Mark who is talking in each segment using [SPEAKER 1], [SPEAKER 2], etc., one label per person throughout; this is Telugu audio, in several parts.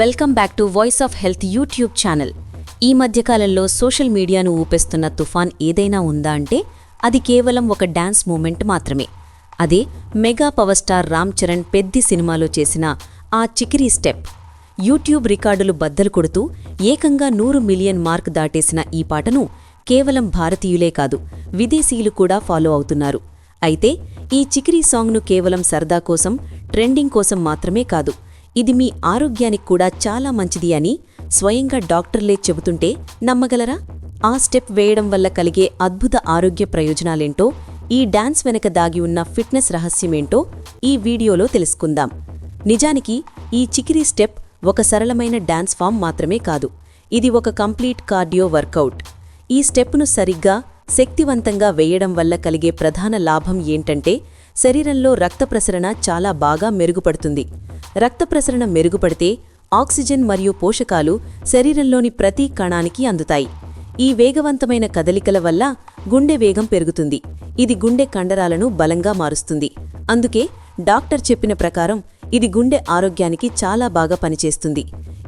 [SPEAKER 1] Welcome back to voice of health YouTube channel. ఈ మధ్యకాలంలో సోషల్ మీడియాను ఊపేస్తున్న తుఫాన్ ఏదైనా ఉందా అంటే అది కేవలం ఒక డ్యాన్స్ మూమెంట్ మాత్రమే. అదే mega power star Ram Charan Peddi సినిమాలో చేసిన ఆ చికిరీ స్టెప్. యూట్యూబ్ రికార్డులు బద్దలు కొడుతూ ఏకంగా నూరు మిలియన్ మార్క్ దాటేసిన ఈ పాటను కేవలం భారతీయులే కాదు విదేశీయులు కూడా ఫాలో అవుతున్నారు. అయితే ఈ చికిరీ సాంగ్ను కేవలం సరదా కోసం ట్రెండింగ్ కోసం మాత్రమే కాదు ఇది మీ ఆరోగ్యానికి కూడా చాలా మంచిది అని స్వయంగా డాక్టర్లే చెబుతుంటే నమ్మగలరా? ఆ స్టెప్ వేయడం వల్ల కలిగే అద్భుత ఆరోగ్య ప్రయోజనాలేంటో ఈ డాన్స్ వెనక దాగి ఉన్న ఫిట్నెస్ రహస్యమేంటో ఈ వీడియోలో తెలుసుకుందాం. నిజానికి ఈ చికిరీ స్టెప్ ఒక సరళమైన డాన్స్ ఫామ్ మాత్రమే కాదు ఇది ఒక కంప్లీట్ కార్డియో వర్కౌట్. ఈ స్టెప్ను సరిగ్గా శక్తివంతంగా వేయడం వల్ల కలిగే ప్రధాన లాభం ఏంటంటే శరీరంలో రక్త ప్రసరణ చాలా బాగా మెరుగుపడుతుంది. రక్త ప్రసరణ మెరుగుపడితే ఆక్సిజన్ మరియు పోషకాలు శరీరంలోని ప్రతి కణానికి అందుతాయి. ఈ వేగవంతమైన కదలికల వల్ల గుండె వేగం పెరుగుతుంది. ఇది గుండె కండరాలను బలంగా మారుస్తుంది. అందుకే డాక్టర్ చెప్పిన ప్రకారం ఇది గుండె ఆరోగ్యానికి చాలా బాగా పనిచేస్తుంది.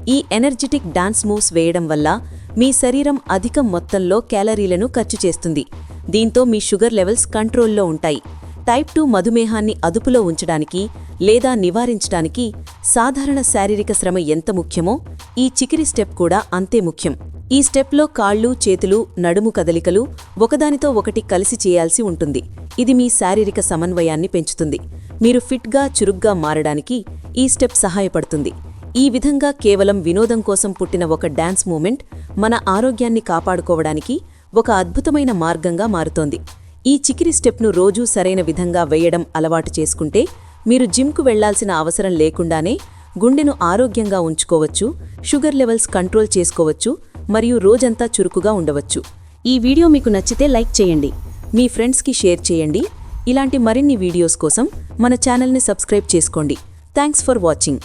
[SPEAKER 1] ఈ ఎనర్జెటిక్ డాన్స్ మూవ్స్ వేయడం వల్ల మీ శరీరం అధిక మొత్తంలో క్యాలరీలను ఖర్చు చేస్తుంది. దీంతో మీ షుగర్ లెవెల్స్ కంట్రోల్లో ఉంటాయి. టైప్ టూ మధుమేహాన్ని అదుపులో ఉంచడానికి లేదా నివారించడానికి సాధారణ శారీరక శ్రమ ఎంత ముఖ్యమో ఈ చికిరి స్టెప్ కూడా అంతే ముఖ్యం. ఈ స్టెప్లో కాళ్ళు చేతులు నడుము కదలికలు ఒకదానితో ఒకటి కలిసి చేయాల్సి ఉంటుంది. ఇది మీ శారీరక సమన్వయాన్ని పెంచుతుంది. మీరు ఫిట్గా చురుగ్గా మారడానికి ఈ స్టెప్ సహాయపడుతుంది. ఈ విధంగా కేవలం వినోదం కోసం పుట్టిన ఒక డాన్స్ మూమెంట్ మన ఆరోగ్యాన్ని కాపాడుకోవడానికి ఒక అద్భుతమైన మార్గంగా మారుతోంది. ఈ చికిరి స్టెప్ను రోజూ సరైన విధంగా వేయడం అలవాటు చేసుకుంటే మీరు జిమ్కు వెళ్ళాల్సిన అవసరం లేకుండానే గుండెను ఆరోగ్యంగా ఉంచుకోవచ్చు షుగర్ లెవెల్స్ కంట్రోల్ చేసుకోవచ్చు మరియు రోజంతా చురుకుగా ఉండవచ్చు. ఈ వీడియో మీకు నచ్చితే లైక్ చేయండి మీ ఫ్రెండ్స్కి షేర్ చేయండి. ఇలాంటి మరిన్ని వీడియోస్ కోసం మన ఛానల్ని సబ్స్క్రైబ్ చేసుకోండి. Thanks for watching.